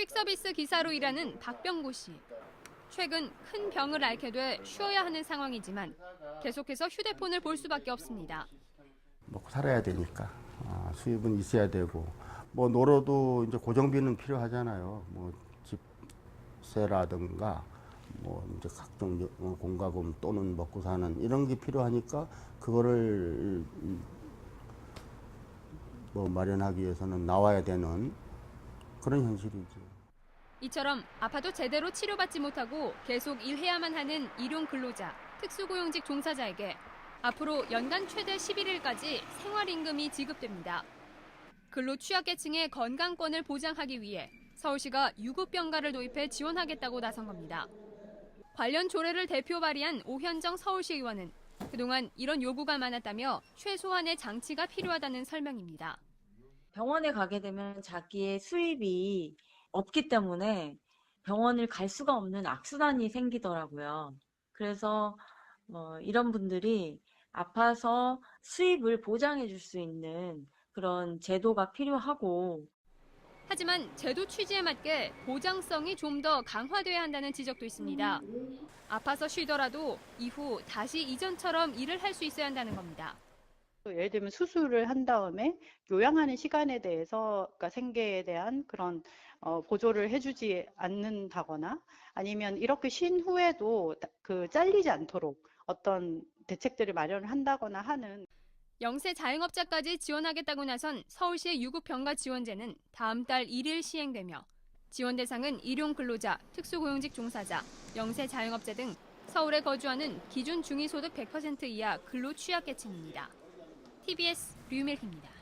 퀵서비스 기사로 일하는 박병고 씨. 최근 큰 병을 앓게 돼 쉬어야 하는 상황이지만 계속해서 휴대폰을 볼 수밖에 없습니다. 먹고 살아야 되니까 아, 수입은 있어야 되고 뭐 놀아도 이제 고정비는 필요하잖아요. 뭐 집세라든가 뭐 이제 각종 여- 어, 공과금 또는 먹고 사는 이런 게 필요하니까 그거를 음, 뭐 마련하기 위해서는 나와야 되는 그런 현실이죠. 이처럼 아파도 제대로 치료받지 못하고 계속 일해야만 하는 일용 근로자, 특수고용직 종사자에게 앞으로 연간 최대 11일까지 생활임금이 지급됩니다. 근로 취약계층의 건강권을 보장하기 위해 서울시가 유급병가를 도입해 지원하겠다고 나선 겁니다. 관련 조례를 대표 발의한 오현정 서울시 의원은 그동안 이런 요구가 많았다며 최소한의 장치가 필요하다는 설명입니다. 병원에 가게 되면 자기의 수입이 없기 때문에 병원을 갈 수가 없는 악순환이 생기더라고요. 그래서 어, 이런 분들이 아파서 수입을 보장해 줄 수 있는 그런 제도가 필요하고 하지만 제도 취지에 맞게 보장성이 좀 더 강화돼야 한다는 지적도 있습니다. 아파서 쉬더라도 이후 다시 이전처럼 일을 할 수 있어야 한다는 겁니다. 또 예를 들면 수술을 한 다음에 요양하는 시간에 대해서 그러니까 생계에 대한 그런 어, 보조를 해주지 않는다거나 아니면 이렇게 쉰 후에도 다- 그 잘리지 않도록 어떤 대책들을 마련을 한다거나 하는 영세 자영업자까지 지원하겠다고 나선 서울시의 유급병가 지원제는 다음 달 1일 시행되며 지원 대상은 일용 근로자, 특수고용직 종사자, 영세 자영업자 등 서울에 거주하는 기준 중위소득 100% 이하 근로 취약계층입니다. TBS 류밀희입니다.